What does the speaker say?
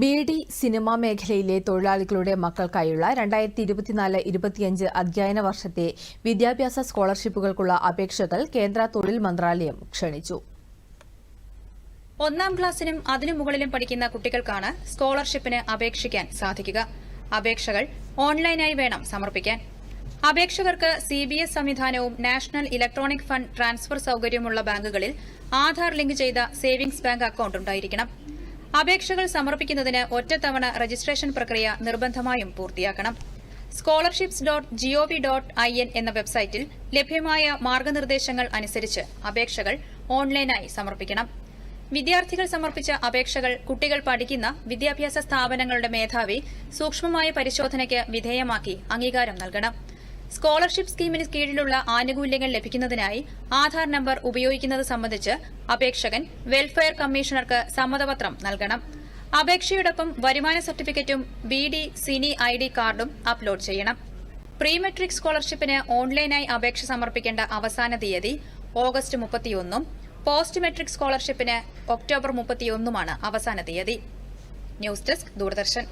B D cinema മേഖലയിലെ തൊഴിലാളികളുടെ മക്കൾക്കായുള്ള രണ്ടായിരത്തി ഇരുപത്തിനാല് ഇരുപത്തിയഞ്ച് അധ്യയന വർഷത്തെ വിദ്യാഭ്യാസ സ്കോളർഷിപ്പുകൾക്കുള്ള അപേക്ഷകൾ കേന്ദ്ര തൊഴിൽ മന്ത്രാലയം ക്ഷണിച്ചു. ഒന്നാം ക്ലാസ്സിനും അതിനു മുകളിലും പഠിക്കുന്ന കുട്ടികൾക്കാണ് സ്കോളർഷിപ്പിന് അപേക്ഷിക്കാൻ സാധിക്കുക. അപേക്ഷകൾ ഓൺലൈനായി വേണം സമർപ്പിക്കാൻ. അപേക്ഷകർക്ക് സി ബി എസ് സംവിധാനവും നാഷണൽ ഇലക്ട്രോണിക് ഫണ്ട് ട്രാൻസ്ഫർ സൌകര്യമുള്ള ബാങ്കുകളിൽ ആധാർ ലിങ്ക് ചെയ്ത സേവിംഗ്സ് ബാങ്ക് അക്കൌണ്ട് ഉണ്ടായിരിക്കണം. അപേക്ഷകൾ സമർപ്പിക്കുന്നതിന് ഒറ്റത്തവണ രജിസ്ട്രേഷൻ പ്രക്രിയ നിർബന്ധമായും പൂർത്തിയാക്കണം. Scholarships dot G O V dot I N എന്ന വെബ്സൈറ്റിൽ ലഭ്യമായ മാർഗനിർദ്ദേശങ്ങൾ അനുസരിച്ച് അപേക്ഷകൾ ഓൺലൈനായി സമർപ്പിക്കണം. വിദ്യാർത്ഥികൾ സമർപ്പിച്ച അപേക്ഷകൾ കുട്ടികൾ പഠിക്കുന്ന വിദ്യാഭ്യാസ സ്ഥാപനങ്ങളുടെ മേധാവി സൂക്ഷ്മമായ പരിശോധനയ്ക്ക് വിധേയമാക്കി അംഗീകാരം നൽകണം. സ്കോളർഷിപ്പ് സ്കീമിന് കീഴിലുള്ള ആനുകൂല്യങ്ങൾ ലഭിക്കുന്നതിനായി ആധാർ നമ്പർ ഉപയോഗിക്കുന്നത് സംബന്ധിച്ച് അപേക്ഷകൻ വെൽഫെയർ കമ്മീഷണർക്ക് സമ്മതപത്രം നൽകണം. അപേക്ഷയോടൊപ്പം വരുമാന സർട്ടിഫിക്കറ്റും ബി ഡി സിനി ഐ ഡി കാർഡും അപ്ലോഡ് ചെയ്യണം. പ്രീമെട്രിക് സ്കോളർഷിപ്പിന് ഓൺലൈനായി അപേക്ഷ സമർപ്പിക്കേണ്ട അവസാന തീയതി ഓഗസ്റ്റ് മുപ്പത്തിയൊന്നും പോസ്റ്റ് മെട്രിക് സ്കോളർഷിപ്പിന് ഒക്ടോബർ മുപ്പത്തിയൊന്നുമാണ് അവസാന തീയതി. News desk Doordarshan.